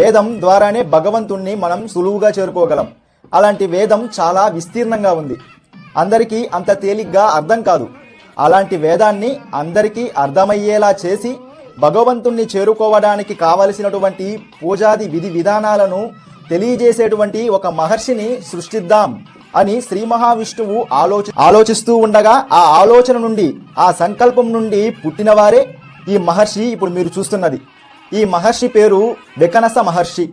వేదం ద్వారానే భగవంతుణ్ణి మనం సులువుగా చేరుకోగలం. అలాంటి వేదం చాలా విస్తీర్ణంగా ఉంది. అందరికీ అంత తేలిగ్గా అర్థం కాదు. అలాంటి వేదాన్ని అందరికీ అర్థమయ్యేలా చేసి భగవంతుణ్ణి చేరుకోవడానికి కావలసినటువంటి పూజాది విధి విధానాలను తెలియజేసేటువంటి ఒక మహర్షిని సృష్టిద్దాం అని శ్రీ మహావిష్ణువు ఆలోచి ఆలోచిస్తూ ఉండగా ఆ ఆలోచన నుండి ఆ సంకల్పం నుండి పుట్టినవారే ఈ మహర్షి ఇప్పుడు మీరు చూస్తున్నది. ఈ మహర్షి పేరు వికనస మహర్షి.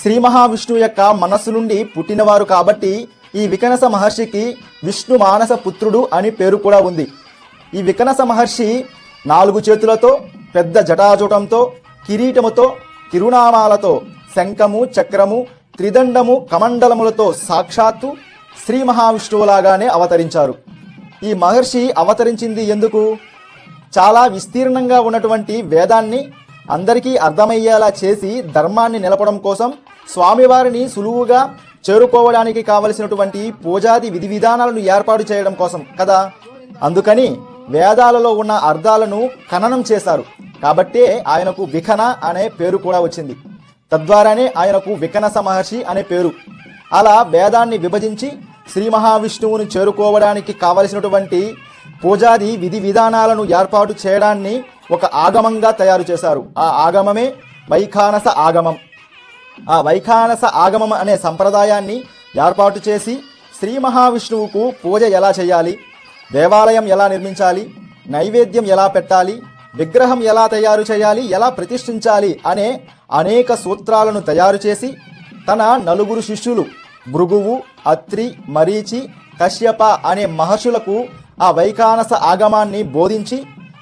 శ్రీ మహావిష్ణువు యొక్క మనస్సు నుండి పుట్టినవారు కాబట్టి ఈ వికనస మహర్షికి విష్ణు మానస పుత్రుడు అని పేరు కూడా ఉంది. ఈ వికనస మహర్షి నాలుగు చేతులతో పెద్ద జటాజూటంతో కిరీటముతో తిరునామాలతో శంఖము చక్రము త్రిదండము కమండలములతో సాక్షాత్తు శ్రీ మహావిష్ణువులాగానే అవతరించారు. ఈ మహర్షి అవతరించింది ఎందుకు? చాలా విస్తీర్ణంగా ఉన్నటువంటి వేదాన్ని అందరికీ అర్థమయ్యేలా చేసి ధర్మాన్ని నిలపడం కోసం స్వామివారిని సులువుగా చేరుకోవడానికి కావలసినటువంటి పూజాది విధి విధానాలను ఏర్పాటు చేయడం కోసం కదా? అందుకని వేదాలలో ఉన్న అర్థాలను ఖననం చేశారు. కాబట్టే ఆయనకు విఖన అనే పేరు కూడా వచ్చింది. తద్వారానే ఆయనకు వికన సమహర్షి అనే పేరు. అలా వేదాన్ని విభజించి శ్రీ మహావిష్ణువును చేరుకోవడానికి కావలసినటువంటి పూజాది విధి విధానాలను ఏర్పాటు చేయడాన్ని ఒక ఆగమంగా తయారు చేశారు. ఆ ఆగమమే వైఖానస ఆగమం. ఆ వైఖానస ఆగమం అనే సంప్రదాయాన్ని ఏర్పాటు చేసి శ్రీ మహావిష్ణువుకు పూజ ఎలా చేయాలి దేవాలయం ఎలా నిర్మించాలి నైవేద్యం ఎలా పెట్టాలి విగ్రహం ఎలా తయారు చేయాలి ఎలా ప్రతిష్ఠించాలి అనే అనేక సూత్రాలను తయారు చేసి తన నలుగురు శిష్యులు భృగువు అత్రి మరీచి కశ్యప అనే మహర్షులకు ఆ వైఖానస ఆగమాన్ని బోధించి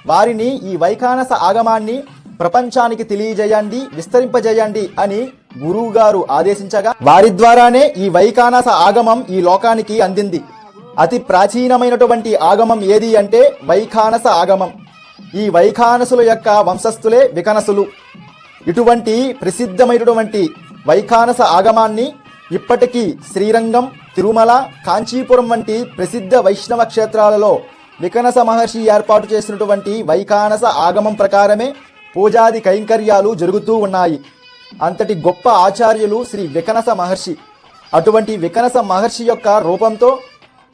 వారిని ఈ వైఖానస ఆగమాన్ని ప్రపంచానికి తెలియజేయండి విస్తరింపజేయండి అని గురువుగారు ఆదేశించగా వారి ద్వారానే ఈ వైఖానస ఆగమం ఈ లోకానికి అందింది. అతి ప్రాచీనమైనటువంటి ఆగమం ఏది అంటే వైఖానస ఆగమం. ఈ వైఖానసుల యొక్క వంశస్థులే వికనసులు. ఇటువంటి ప్రసిద్ధమైనటువంటి వైఖానస ఆగమాన్ని ఇప్పటికీ శ్రీరంగం తిరుమల కాంచీపురం వంటి ప్రసిద్ధ వైష్ణవ క్షేత్రాలలో వికనస మహర్షి ఏర్పాటు చేసినటువంటి వైకానస ఆగమం ప్రకారమే పూజాది కైంకర్యాలు జరుగుతూ ఉన్నాయి. అంతటి గొప్ప ఆచార్యులు శ్రీ వికనస మహర్షి. అటువంటి వికనస మహర్షి యొక్క రూపంతో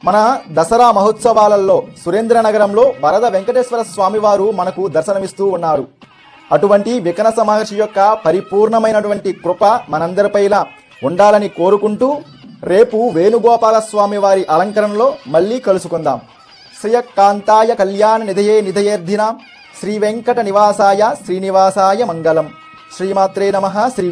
మన దసరా మహోత్సవాలలో సురేంద్రనగరంలో వరద వెంకటేశ్వర స్వామివారు మనకు దర్శనమిస్తూ ఉన్నారు. అటువంటి వికనస మహర్షి యొక్క పరిపూర్ణమైనటువంటి కృప మనందరిపైలా ఉండాలని కోరుకుంటూ రేపు వేణుగోపాల స్వామి వారి అలంకరణలో మళ్ళీ కలుసుకుందాం. శ్రియకాంతాయ కళ్యాణ నిధయే నిధయేర్ధినాం. శ్రీ వెంకట నివాసాయ శ్రీనివాసాయ మంగళం. శ్రీమాత్రే నమ. శ్రీ